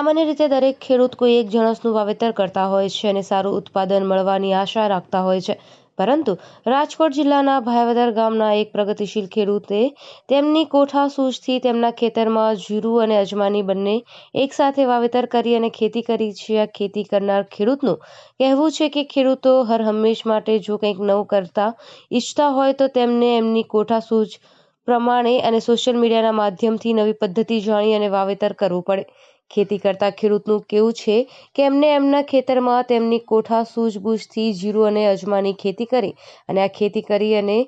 સામાન્ય રીતે દરેક ખેડૂત કોઈ એક જણસનું વાવેતર કરતા હોય છે અને સારું ઉત્પાદન મળવાની આશા રાખતા હોય છે. પરંતુ રાજકોટ જિલ્લાના ભાયાવદર ગામના એક પ્રગતિશીલ ખેડૂતે તેમની કોઠાસૂઝથી તેમના ખેતરમાં જીરું અને અજમાની બંને એકસાથે વાવેતર કરી અને ખેતી કરી છે. આ ખેતી કરનાર ખેડૂતનું કહેવું છે કે ખેડૂતો હર હંમેશ માટે જો કંઈક નવું કરતા ઈચ્છતા હોય તો તેમને એમની કોઠાસૂઝ પ્રમાણે અને સોશિયલ મીડિયાના માધ્યમથી નવી પદ્ધતિ જાણી અને વાવેતર કરવું પડે. ખેતી કરતા ખેડૂતનું કેવું છે કે એમને એમના ખેતરમાં તેમની કોઠા, સૂઝબૂઝથી જીરું અને અજમાની ખેતી કરી અને આ ખેતી કરી અને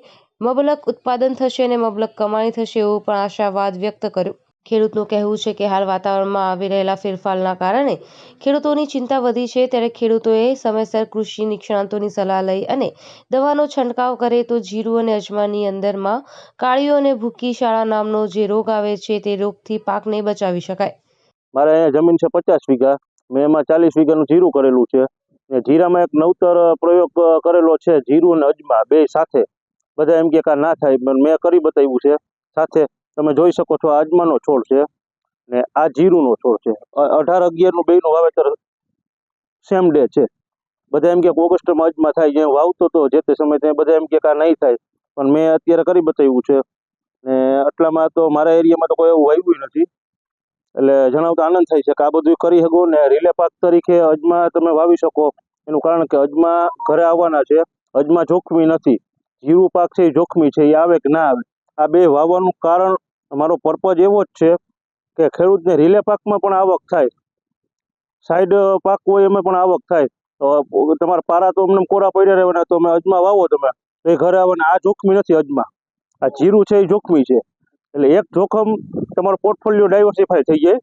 મબલક ઉત્પાદન થશે અને મબલક કમાણી થશે એવો પણ આશાવાદ વ્યક્ત કર્યો. ખેડૂતનું કહેવું છે કે હાલ વાતાવરણમાં આવી રહેલા ફેરફારના કારણે ખેડૂતોની ચિંતા વધી છે. ત્યારે ખેડૂતોએ સમયસર કૃષિ નિષ્ણાંતોની સલાહ લઈ અને દવાનો છંટકાવ કરે તો જીરું અને અજમાની અંદરમાં કાળીઓ અને ભૂકી શાળા નામનો જે રોગ આવે છે તે રોગથી પાકને બચાવી શકાય. મારે અહીંયા જમીન છે પચાસ વીઘા. મેં એમાં ચાલીસ વીઘાનું જીરું કરેલું છે. ને જીરામાં એક નવતર પ્રયોગ કરેલો છે જીરું અને અજમા બે સાથે. બધા એમ કે કા ના થાય, પણ મેં કરી બતાવ્યું છે. સાથે તમે જોઈ શકો છો અજમાનો છોડ છે ને આ જીરુંનો છોડ છે. અઢાર અગિયારનું બેનું વાવેતર સેમ ડે છે. બધા એમ કે ઓગસ્ટમાં અજમા થાય જે વાવતો હતો જે તે સમયે ત્યાં બધા એમ કે કા નહીં થાય. પણ મેં અત્યારે કરી બતાવ્યું છે. ને આટલામાં તો મારા એરિયામાં તો કોઈ એવું વાવ્યું નથી. એટલે જણાવતા આનંદ થાય છે કે આ બધું કરી શકો ને રીલે પાક તરીકે અજમા તમે વાવી શકો. એનું કારણ કે અજમા ઘરે આવવાના છે. અજમા જોખમી નથી. જીરું પાક છે એ જોખમી છે. એ આવે કે ના આવે? આ બે વાવવાનું કારણ મારો પર્પઝ એવો જ છે કે ખેડૂતને રીલે પાકમાં પણ આવક થાય. સાઈડ પાક હોય એમાં પણ આવક થાય. તો તમારા પારા તો અમને કોરા પડ્યા રહેવાના, તો અમે અજમા વાવો તમે. એ ઘરે આવવાના. આ જોખમી નથી અજમા. આ જીરું છે એ જોખમી છે. એટલે એક જોખમ તમારો પોર્ટફોલિયો ડાયવર્સિફાય થઈ જાય.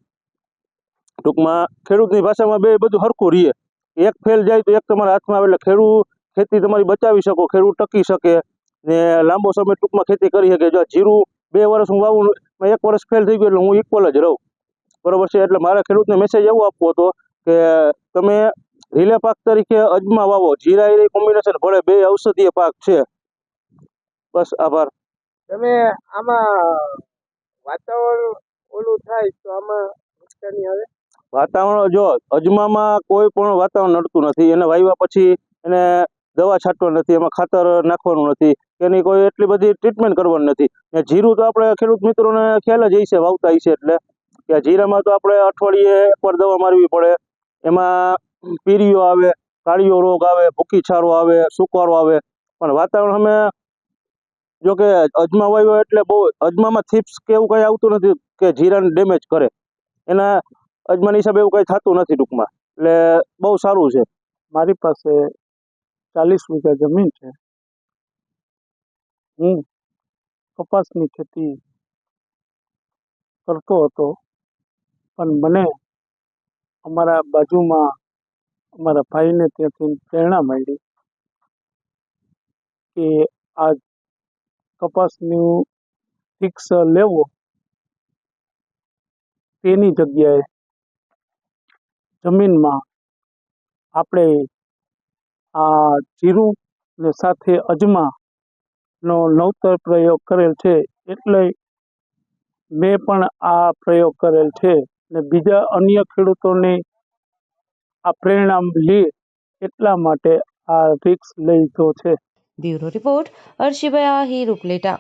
ટૂંકમાં ખેડૂતની ભાષામાં બે બધું હરખું રહીએ એક ફેલ જાય તો એક તમારા હાથમાં આવે એટલે ખેડૂત ખેતી તમારી બચાવી શકો ખેડૂત ટકી શકે. ને લાંબો સમય ટૂંકમાં ખેતી કરી શકે. જો જીરું બે વર્ષ હું વાવું એક વર્ષ ફેલ થઈ ગયું એટલે હું ઇક્વલ જ રહું. બરોબર છે? એટલે મારા ખેડૂતને મેસેજ એવો આપવો હતો કે તમે રીલે પાક તરીકે અજમા વાવો. જીરા એ કોમ્બિનેશન ભલે બે ઔષધીય પાક છે. બસ આભાર. તમે આમાં વાતાવરણ ઓલું થાય તો આમાં નુકસાની આવે? વાતાવરણ જો, અજમામાં કોઈ પણ વાતાવરણ નડતું નથી. એને વાવ્યા પછી એને દવા છાંટવા નથી, એમાં ખાતર નાખવાનું નથી. એની કોઈ એટલી બધી ટ્રીટમેન્ટ કરવાની નથી. ને જીરું તો આપણે ખેડૂત મિત્રોને ખ્યાલ જ છે વાવતા છે એટલે. કે જીરામાં તો આપણે અઠવાડિયે એકવાર દવા મારવી પડે. એમાં પીરીઓ આવે કાળીઓ રોગ આવે ભૂકી છારો આવે, સુકારો આવે. પણ વાતાવરણ અમે જો કે અજમા વાવ્યો એટલે બહુ, અજમામાં થીપ્સ કે એવું કંઈ આવતું નથી કે જીરાને ડેમેજ કરે. એના અજમાની હિસાબે એવું કંઈ થતું નથી ટૂંકમાં. એટલે બહુ સારું છે. મારી પાસે ચાલીસ વીઘા જમીન છે. હું કપાસની ખેતી કરતો હતો, પણ મને અમારા બાજુમાં અમારા ભાઈને ત્યાંથી પ્રેરણા મળી કે આ કપાસનું ફિક્સ લેવો તેની જગ્યાએ જમીનમાં આપણે આ જીરું ને સાથે અજમાનો નવતર પ્રયોગ કરેલ છે એટલે મેં પણ આ પ્રયોગ કરેલ છે ને બીજા અન્ય ખેડૂતોને આ પ્રેરણા લે એટલા માટે આ રિક્સ લીધો છે. બ્યુરો રિપોર્ટ અર્શિભાઈ આહિર ઉપલેટા.